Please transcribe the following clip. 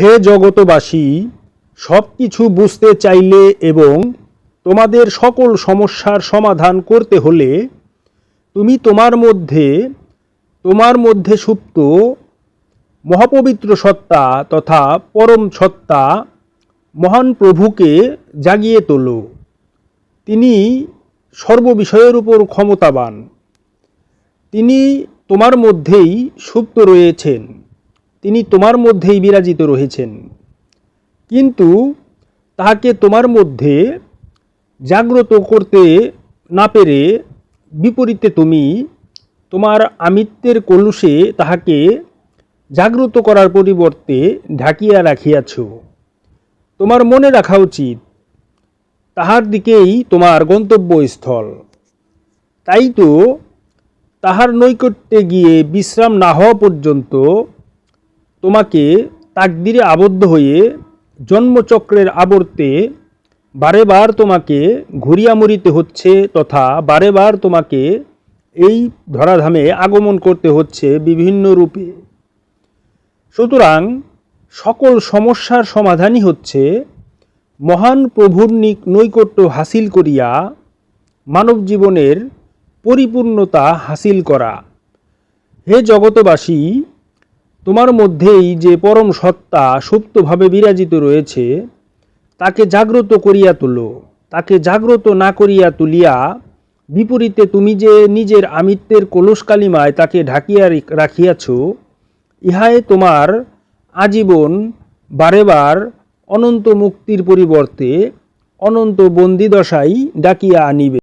হে জগতবাসী সব কিছু বুঝতে চাইলে এবং তোমাদের সকল সমস্যার সমাধান করতে হলে তুমি তোমার মধ্যে তোমার মধ্যে সুপ্ত মহাপবিত্র সত্তা তথা পরম সত্তা মহান প্রভুকে জাগিয়ে তোলো। তিনি সর্ববিষয়ের উপর ক্ষমতাবান। তিনি তোমার মধ্যেই সুপ্ত রয়েছেন। তিনি তোমার মধ্যেই বিরাজিত রয়েছেন। কিন্তু তাহাকে তোমার মধ্যে জাগ্রত করতে না পেরে বিপরীতে তুমি তোমার আমিত্বের কলুষে তাহাকে জাগ্রত করার পরিবর্তে ঢাকিয়া রাখিয়াছ। তোমার মনে রাখা উচিত, তাহার দিকেই তোমার গন্তব্যস্থল। তাই তো তাহার নৈকট্যে গিয়ে বিশ্রাম না হওয়া পর্যন্ত তোমাকে তাকদিরে আবদ্ধ হয়ে জন্মচক্রের আবর্তে বারে বার তোমাকে ঘুরিয়া মরিতে হচ্ছে তথা বারে বার তোমাকে এই ধরাধামে আগমন করতে হচ্ছে বিভিন্ন রূপে। সুতরাং সকল সমস্যার সমাধানই হচ্ছে মহান প্রভুর নিক- নৈকট্য হাসিল করিয়া মানব জীবনের পরিপূর্ণতা হাসিল করা। হে জগতবাসী তোমার মধ্যেই যে পরম সত্তা সুপ্তভাবে বিরাজিত রয়েছে, তাকে জাগ্রত করিয়া তোলো। তাকে জাগ্রত না করিয়া তুলিয়া বিপরীতে তুমি যে নিজের আমিত্বের কলস কালিমায় তাকে ঢাকিয়া রাখিয়াছ, ইহাই তোমার আজীবন বারেবার অনন্ত মুক্তির পরিবর্তে অনন্ত বন্দিদশাই ডাকিয়া আনিবে।